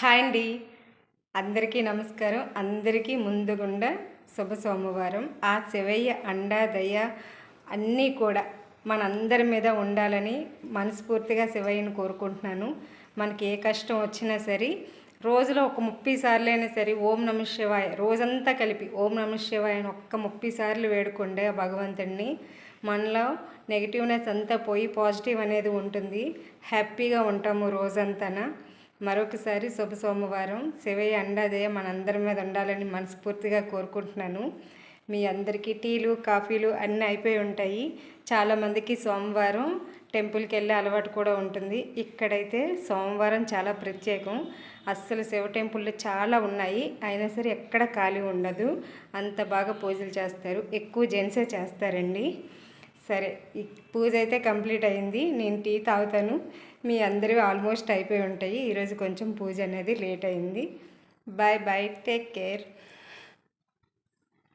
Hi అండి. అందరికీ నమస్కారం. అందరికీ ముందుగుండా శుభ సోమవారం. ఆ శివయ్య అండా దయ అన్నీ కూడా మనందరి మీద ఉండాలని మనస్ఫూర్తిగా శివయ్యని కోరుకుంటున్నాను. మనకి ఏ కష్టం వచ్చినా సరే రోజులో ఒక ముప్పై సార్లు అయినా సరే ఓం నమ శివాయ రోజంతా కలిపి ఓం నమ శివాయ అని ఒక్క ముప్పై సార్లు వేడుకుండే ఆ భగవంతుడిని మనలో నెగిటివ్నెస్ అంతా పోయి పాజిటివ్ అనేది ఉంటుంది. హ్యాపీగా ఉంటాము రోజంతానా. మరొకసారి శుభ సోమవారం. శివయ్య అండాదయ మనందరి మీద ఉండాలని మనస్ఫూర్తిగా కోరుకుంటున్నాను. మీ అందరికీ టీలు కాఫీలు అన్నీ అయిపోయి ఉంటాయి. చాలామందికి సోమవారం టెంపుల్కి వెళ్ళే అలవాటు కూడా ఉంటుంది. ఇక్కడైతే సోమవారం చాలా ప్రత్యేకం. అస్సలు శివ టెంపుల్లు చాలా ఉన్నాయి. అయినా సరే ఎక్కడ ఖాళీ ఉండదు. అంత బాగా పూజలు చేస్తారు. ఎక్కువ జెంట్సే చేస్తారండి. సరే ఈ పూజ అయితే కంప్లీట్ అయింది. నేను టీ తాగుతాను. మీ అందరివి ఆల్మోస్ట్ అయిపోయి ఉంటాయి. ఈరోజు కొంచెం పూజ అనేది లేట్ అయింది. Bye bye take care.